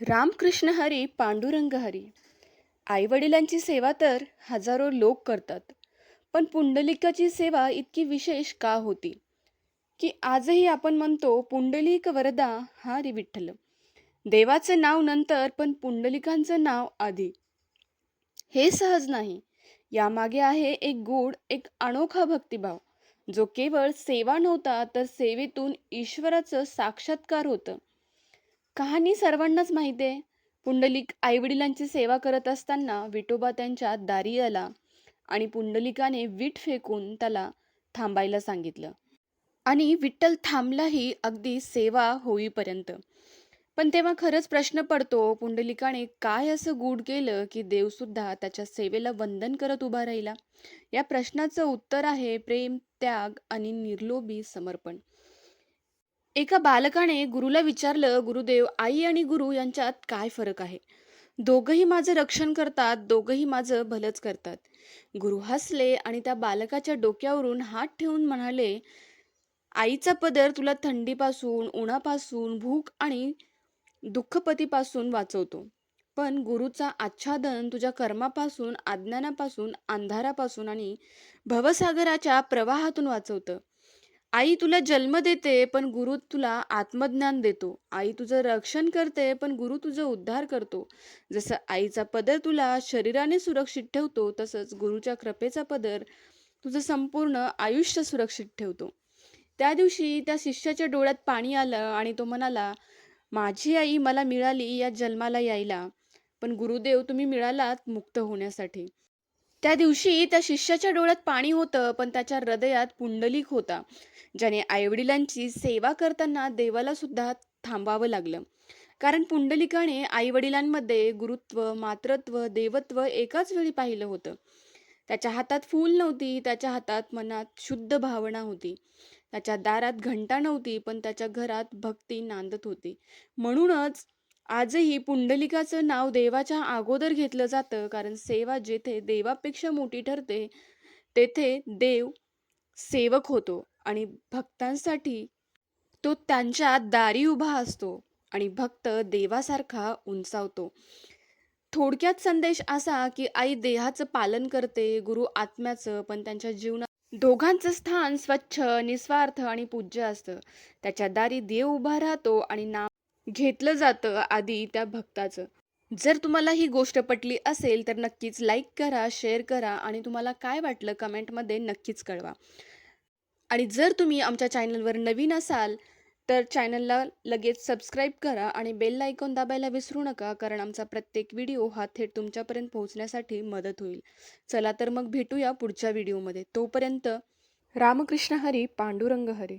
रामकृष्ण हरी पांडुरंग हरी. आईवडिलांची सेवा तर हजारो लोक करतात पण पुंडलिकाची सेवा इतकी विशेष का होती? की आजही आपण म्हणतो पुंडलिक वरदा हरी विठ्ठल. देवाचं नाव नंतर पण पुंडलिकांचं नाव आधी. हे सहज नाही. यामागे आहे एक गूढ एक अनोखा भक्तिभाव. जो केवळ सेवा नव्हता तर सेवेतून ईश्वराचं साक्षात्कार होतं. कहाणी सर्वांनाच माहिती आहे. पुंडलिक आईवडिलांची सेवा करत असताना विठोबा त्यांच्या दारी आला आणि पुंडलिकाने वीट फेकून त्याला थांबायला सांगितलं. आणि विठ्ठल थांबलाही अगदी सेवा होईपर्यंत. पण तेव्हा खरंच प्रश्न पडतो पुंडलिकाने काय असं गूढ केलं की देवसुद्धा त्याच्या सेवेला वंदन करत उभा राहिला? या प्रश्नाचं उत्तर आहे प्रेम त्याग आणि निर्लोभी समर्पण. एका बालकाने गुरुला विचारलं गुरुदेव आई आणि गुरु यांच्यात काय फरक आहे? दोघंही माझं रक्षण करतात दोघंही माझं भलंच करतात. गुरु हसले आणि त्या बालकाच्या डोक्यावरून हात ठेवून म्हणाले आईचा पदर तुला थंडीपासून उन्हापासून भूक आणि दुःखपतीपासून वाचवतो. पण गुरुचा आच्छादन तुझ्या कर्मापासून अज्ञानापासून अंधारापासून आणि भवसागराच्या प्रवाहातून वाचवतं. आई तुला जन्म देते पण गुरु तुला आत्मज्ञान देतो. आई तुझं रक्षण करते पण गुरु तुझं उद्धार करतो. जसं आईचा पदर तुला शरीराने सुरक्षित ठेवतो तसंच गुरुच्या कृपेचा पदर तुझं संपूर्ण आयुष्य सुरक्षित ठेवतो. त्या दिवशी त्या शिष्याच्या डोळ्यात पाणी आलं आणि तो म्हणाला माझी आई मला मिळाली या जन्माला यायला. पण गुरुदेव तुम्ही मिळालात मुक्त होण्यासाठी. त्या दिवशी त्या शिष्याच्या डोळ्यात पाणी होतं पण त्याच्या हृदयात पुंडलिक होता. ज्याने आईवडिलांची सेवा करताना देवाला सुद्धा थांबावं लागलं. कारण पुंडलिकाने आईवडिलांमध्ये गुरुत्व मातृत्व देवत्व एकाच वेळी पाहिलं होतं. त्याच्या हातात फूल नव्हती त्याच्या हातात मनात शुद्ध भावना होती. त्याच्या दारात घंटा नव्हती पण त्याच्या घरात भक्ती नांदत होती. म्हणूनच आजही पुंडलिकाचं नाव देवाच्या अगोदर घेतलं जातं कारण सेवा जेथे देवापेक्षा मोठी ठरते तेथे देव सेवक होतो आणि भक्तांसाठी तो त्यांच्या दारी उभा असतो आणि भक्त देवासारखा उंचावतो. थोडक्यात संदेश असा की आई देहाचं पालन करते गुरु आत्म्याचं पण त्यांच्या जीवनात दोघांचं स्थान स्वच्छ निस्वार्थ आणि पूज्य असतं. त्याच्या दारी देव उभा राहतो आणि नाम घेतलं जातं आधी त्या भक्ताचं. जर तुम्हाला ही गोष्ट पटली असेल तर नक्कीच लाईक करा शेअर करा आणि तुम्हाला काय वाटलं कमेंटमध्ये नक्कीच कळवा. आणि जर तुम्ही आमच्या चॅनलवर नवीन असाल तर चॅनलला लगेच सबस्क्राईब करा आणि बेल आयकॉन दाबायला विसरू नका कारण आमचा प्रत्येक व्हिडिओ हा थेट तुमच्यापर्यंत पोहोचण्यासाठी मदत होईल. चला तर मग भेटूया पुढच्या व्हिडिओमध्ये तोपर्यंत रामकृष्ण हरी पांडुरंग हरी.